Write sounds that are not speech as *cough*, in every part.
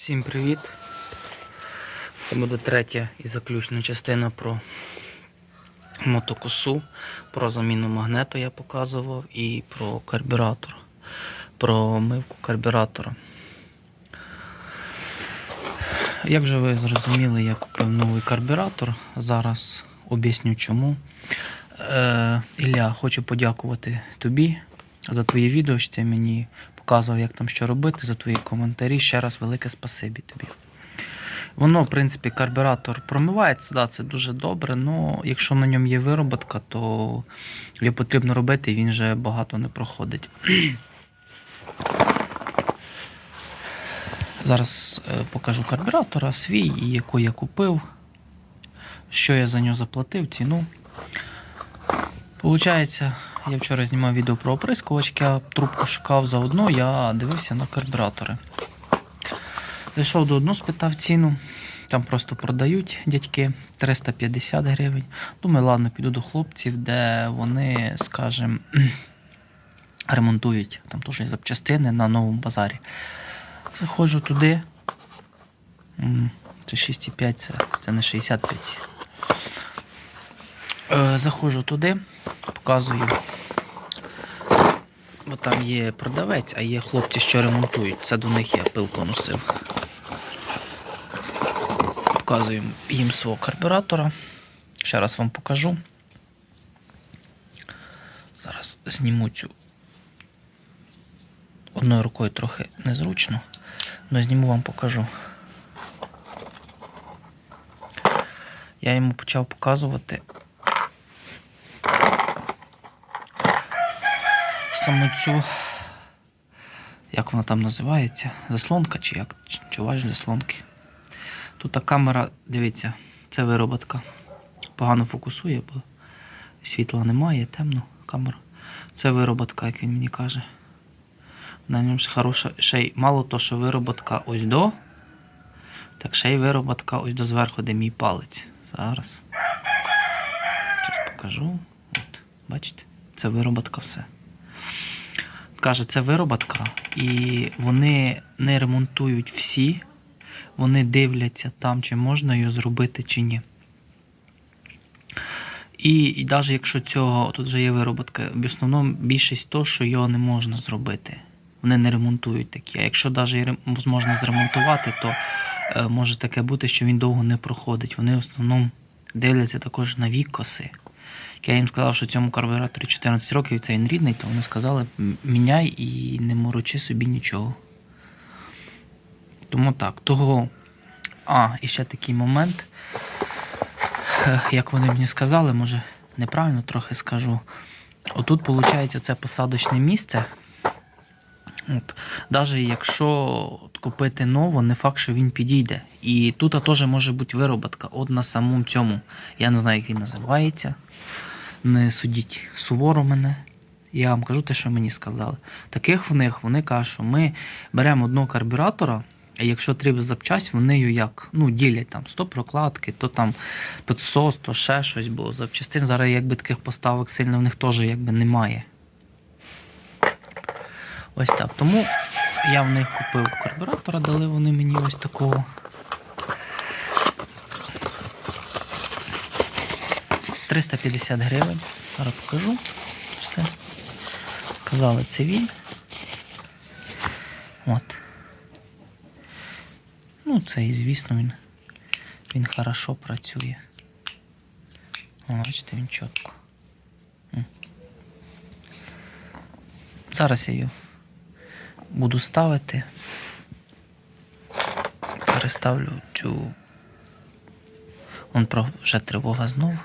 Всім привіт! Це буде третя і заключна частина про мотокосу, про заміну магнету я показував і про карбюратор, про мивку карбюратора. Як вже ви зрозуміли, я купив новий карбюратор. Зараз об'ясню чому. Е, Ілля, хочу подякувати тобі за твоє відео, що ти мені показував, як там що робити, за твої коментарі. Ще раз велике спасибі тобі. Воно, в принципі, карбюратор промивається, да, це дуже добре, але якщо на ньому є вироботка, то його потрібно робити і він вже багато не проходить. *clears throat* Зараз е, покажу карбюратора свій, і яку я купив, що я за нього заплатив, ціну. Получається, я вчора знімав відео про оприскувачки, я трубку шукав заодно, я дивився на карбюратори. Зайшов до одного, спитав ціну. Там просто продають дядьки 350 гривень. Думаю, ладно, піду до хлопців, де вони, скажімо, *clears throat* ремонтують. Там теж запчастини на новому базарі. Заходжу туди. Це 6,5, це, це не 65. Е, Заходжу туди, показую. Бо там є продавець, а є хлопці, що ремонтують. Це до них я пилку носив. Показую їм свого карбюратора. Ще раз вам покажу. Зараз зніму цю. Одною рукою трохи незручно, але зніму вам покажу. Я йому почав показувати саму цю, як вона там називається, заслонка чи як? Чи, заслонки. Тут та камера, дивіться, це вироботка. Погано фокусує, бо світла немає, темно камера. Це вироботка, як він мені каже. На ньому ж хороша, ще й мало то, що вироботка ось до, так ще й вироботка ось до зверху, де мій палець. Зараз. Зараз покажу. От, бачите? Це вироботка все. Каже, це вироботка, і вони не ремонтують всі, вони дивляться там, чи можна його зробити, чи ні. І, і навіть якщо цього тут вже є вироботка, в основному більшість того, що його не можна зробити. Вони не ремонтують такі. А якщо навіть можна зремонтувати, то е, може таке бути, що він довго не проходить. Вони в основному дивляться також на вік коси. Як Я їм сказав, що цьому карбюраторі 14 років, і це він рідний, то вони сказали, міняй і не морочи собі нічого. Тому так, того. А, і ще такий момент. Як вони мені сказали, може неправильно трохи скажу. Отут, виходить, це посадочне місце. От. Навіть якщо купити ново, не факт, що він підійде. І тут теж може бути вироботка. От на самому цьому. Я не знаю, як він називається. Не судіть суворо мене. Я вам кажу те, що мені сказали. Таких в них вони кажуть, що ми беремо одного карбюратора, а якщо треба запчасть, вони її як ну, ділять там 100 прокладки, то там 500, то ще щось, бо запчастин зараз якби таких поставок сильно в них теж якби немає. Ось так. Тому я в них купив карбюратора, дали вони мені ось такого. «350 гривень. Зараз покажу все. Сказали, це він. От. Ну, це і звісно він. Він хорошо працює. Бачите, він чітко. Зараз я його буду ставити. Переставлю цю. Он вже тривога знов.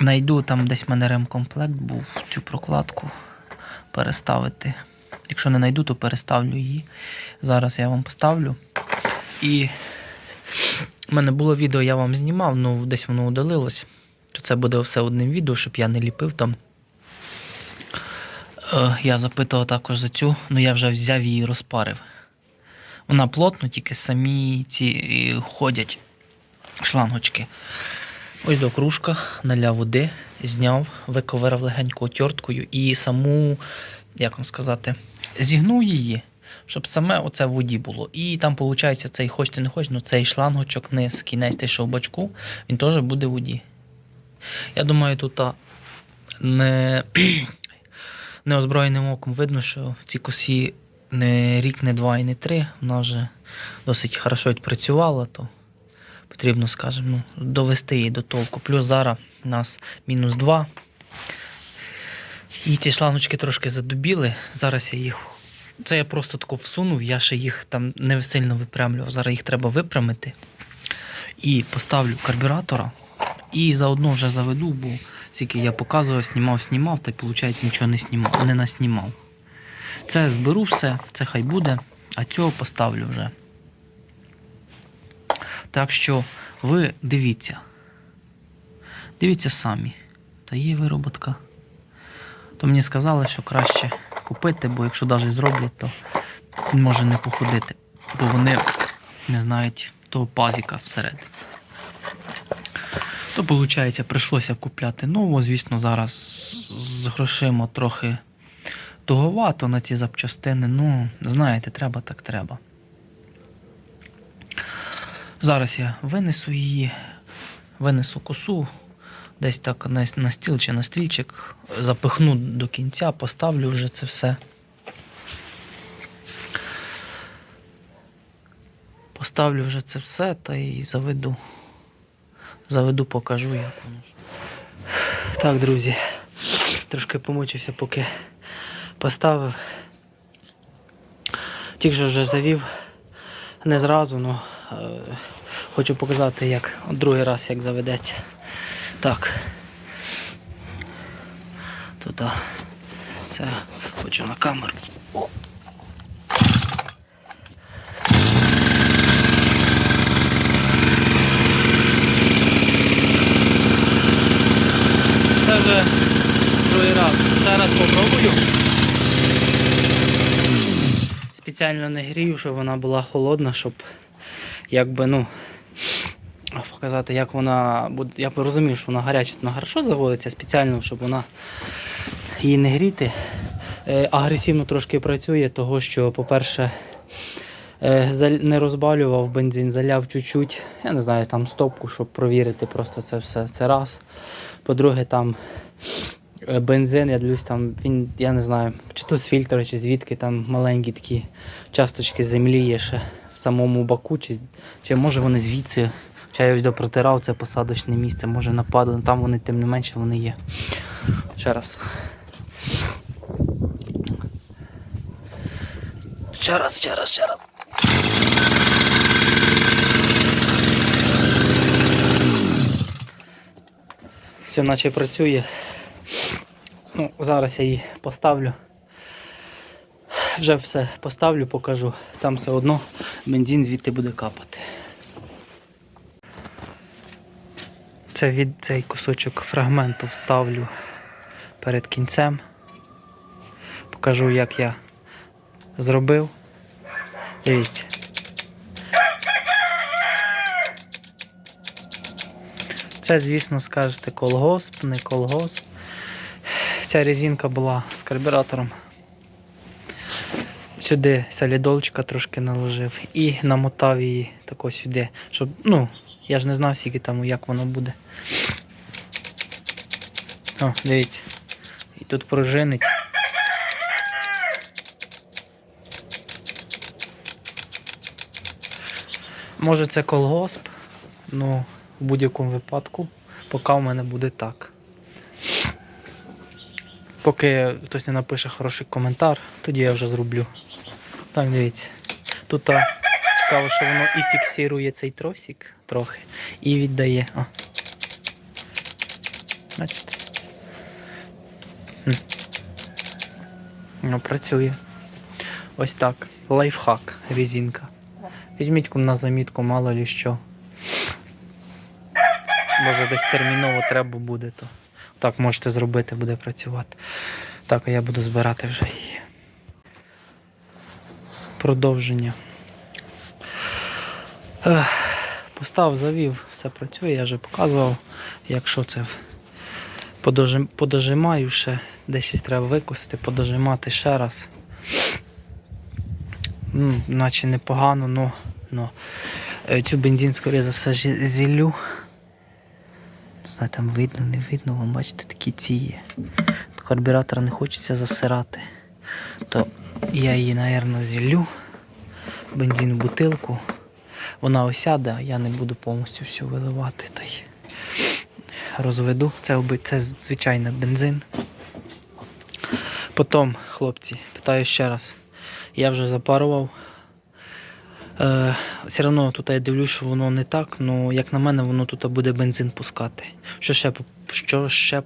Найду там десь в мене ремкомплект був цю прокладку переставити. Якщо не знайду, то переставлю її. Зараз я вам поставлю. І в мене було відео, я вам знімав, ну десь воно удалилось. То це буде все одним відео, щоб я не ліпив там. Е, Я запитував також за цю, ну я вже взяв її і розпарив. Вона плотно, тільки самі ці ходять шлангочки. Ось до кружка, наляв води, зняв, виковирав легенько отверткою і саму, як вам сказати, зігнув її, щоб саме оце в воді було. І там, виходить, цей хоч ти не хоч, ну цей шлангочок низ, кінець що в бачку, він теж буде в воді. Я думаю, тут не, *clears throat* неозброєним оком видно, що ці косі не рік, не два і не три. Вона вже досить хорошо відпрацювала, то потрібно, скажімо, довести її до толку. Плюс зараз у нас мінус 2. І ці шлангочки трошки задубіли. Зараз я їх. Це я просто тако всунув, я ще їх там не сильно випрямлював. Зараз їх треба випрямити. І поставлю карбюратора. І заодно вже заведу, бо скільки я показував, знімав, знімав, та й виходить нічого не знімав, не наснімав. Це зберу все, це хай буде, а цього поставлю вже. Так що ви дивіться. Дивіться самі. Та є вироботка. То мені сказали, що краще купити, бо якщо навіть зроблять, то може не походити. Бо вони не знають того пазіка всередині. То, виходить, прийшлося купляти нову. Звісно, зараз з грошима трохи туговато на ці запчастини. Ну, знаєте, треба так треба. Зараз я винесу її, винесу косу, десь так на, стіл чи на стрільчик, запихну до кінця, поставлю вже це все. Поставлю вже це все та й заведу. Заведу, покажу, як воно. Так, друзі, трошки помучився, поки поставив. Тільки вже завів не зразу, але хочу показати, як другий раз як заведеться. Так. Тут це хочу на камеру. Це вже другий раз. Ще раз попробую. Спеціально не грію, щоб вона була холодна, щоб якби, ну, показати, як вона буде. Я розумію, що вона гаряча, вона хорошо заводиться, спеціально, щоб вона її не гріти. Е, Агресивно трошки працює, того що, по-перше, е, не розбалював бензин, заляв чуть-чуть. Я не знаю, там стопку, щоб провірити просто це все. Це раз. По-друге, там е, бензин, я дивлюсь, там він, я не знаю, чи то з фільтра, чи звідки там маленькі такі часточки землі є ще самому баку, чи, чи може вони звідси. Чи я ось допротирав це посадочне місце, може нападали, ну, там вони тим не менше вони є. Ще раз. Ще раз, ще раз, ще раз. Все наче працює. Ну, зараз я її поставлю. Вже все поставлю, покажу. Там все одно бензин звідти буде капати. Це від цей кусочок фрагменту вставлю перед кінцем. Покажу, як я зробив. Дивіться. Це, звісно, скажете колгосп, не колгосп. Ця резинка була з карбюратором. Сюди солідолчика трошки наложив і намотав її тако сюди, щоб, ну, я ж не знав, скільки там, як воно буде. О, дивіться. І тут пружинить. Може це колгосп, ну в будь-якому випадку, поки в мене буде так. Поки хтось не напише хороший коментар, тоді я вже зроблю. Так, дивіться. Тут цікаво, що воно і фіксує цей тросик трохи, і віддає. О. Бачите? Ну, працює. Ось так. Лайфхак, резинка. Візьміть на замітку, мало ли що. Може десь терміново треба буде, то так можете зробити, буде працювати. Так, а я буду збирати вже. Продовження. Постав, завів, все працює, я вже показував, якщо це подожимаю ще, десь треба викосити, подожимати ще раз. Наче непогано, но, но е, цю бензин, скоріше за все, зіллю. Не знаю, там видно, не видно, вам бачите, такі ці є. Карбюратора не хочеться засирати. То я її, мабуть, зіллю. Бензин в бутилку. Вона осяде, я не буду повністю всю виливати. Та й розведу. Це, це звичайний бензин. Потім, хлопці, питаю ще раз. Я вже запарував. Е, все одно тут я дивлюсь, що воно не так, але як на мене, воно тут буде бензин пускати. Що ще, що ще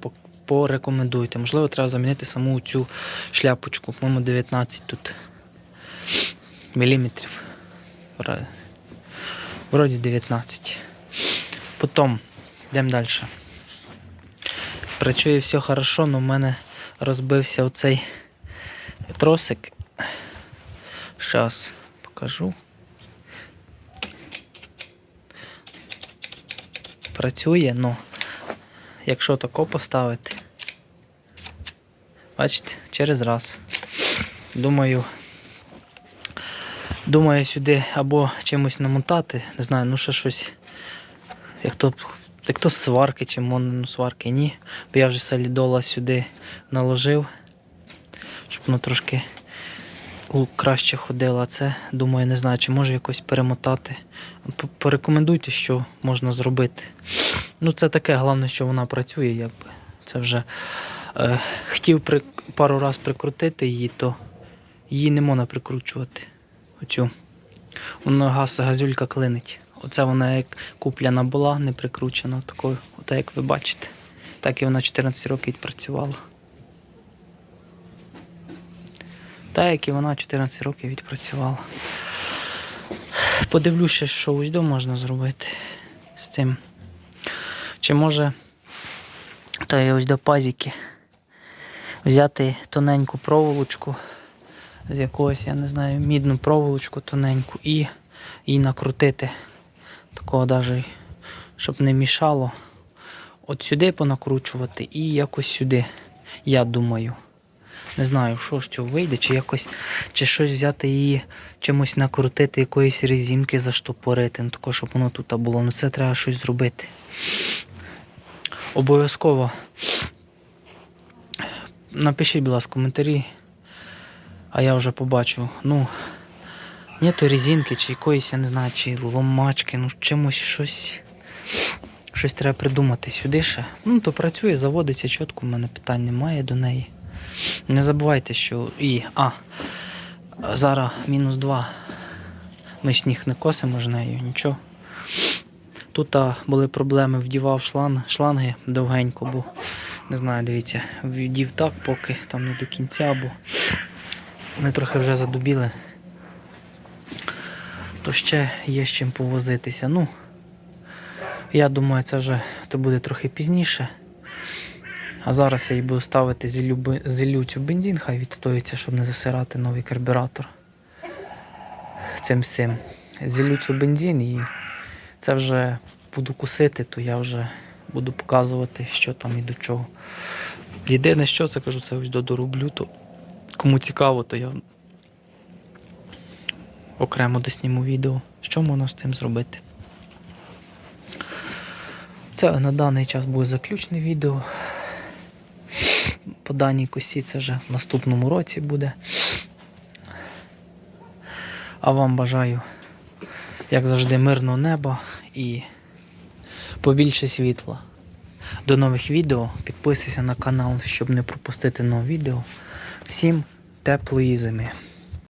порекомендуєте? Можливо, треба замінити саму цю шляпочку. По-моєму, 19 тут міліметрів. Вроді 19. Потім, йдемо далі. Працює все хорошо, але в мене розбився оцей тросик. Зараз покажу. Працює, але якщо тако поставити, бачите, через раз. Думаю, думаю сюди або чимось намотати, не знаю, ну ще щось. Як то, як то сварки чи моносварки, ні. Бо я вже солідола сюди наложив, щоб воно трошки краще ходило. Це, думаю, не знаю, чи можу якось перемотати. Порекомендуйте, що можна зробити. Ну, це таке, головне, що вона працює, якби. Це вже е, хотів при, пару раз прикрутити її, то її не можна прикручувати. Оцю. Воно газ, газюлька клинить. Оце вона як купляна була, не прикручена такою, ота як ви бачите. Так і вона 14 років відпрацювала. Так, як і вона 14 років відпрацювала. Подивлюся, що ось до можна зробити з цим. Чи може та й ось до пазіки взяти тоненьку проволочку з якогось, я не знаю, мідну проволочку тоненьку і її накрутити. Такого навіть, щоб не мішало. От сюди понакручувати і якось сюди. Я думаю. Не знаю, що з цього вийде, чи якось, чи щось взяти її, чимось накрутити, якоїсь резинки заштопорити, ну тако, щоб воно тут було. Ну це треба щось зробити. Обов'язково. Напишіть, будь ласка, коментарі. А я вже побачу. Ну, нету резинки, чи якоїсь, я не знаю, чи ломачки, ну чимось щось. Щось треба придумати сюди ще. Ну, то працює, заводиться чітко, у мене питань немає до неї. Не забувайте, що і. А, зараз мінус 2. Ми сніг не косимо ж нею, нічого. Тут а, були проблеми, вдівав шланг, шланги довгенько, бо не знаю, дивіться, вдів так, поки там не до кінця, бо ми трохи вже задубіли. То ще є з чим повозитися. Ну, я думаю, це вже то буде трохи пізніше. А зараз я їй буду ставити зіллю цю бензин, хай відстоїться, щоб не засирати новий карбюратор. Цим всім. Зіллю цю бензин і це вже буду кусити, то я вже буду показувати, що там і до чого. Єдине, що це кажу, це ось до дороблю, то кому цікаво, то я окремо досніму відео, що можна з цим зробити. Це на даний час буде заключне відео. По даній косі це вже в наступному році буде. А вам бажаю, як завжди, мирного неба і побільше світла. До нових відео. Підписуйся на канал, щоб не пропустити нове відео. Всім теплої зими.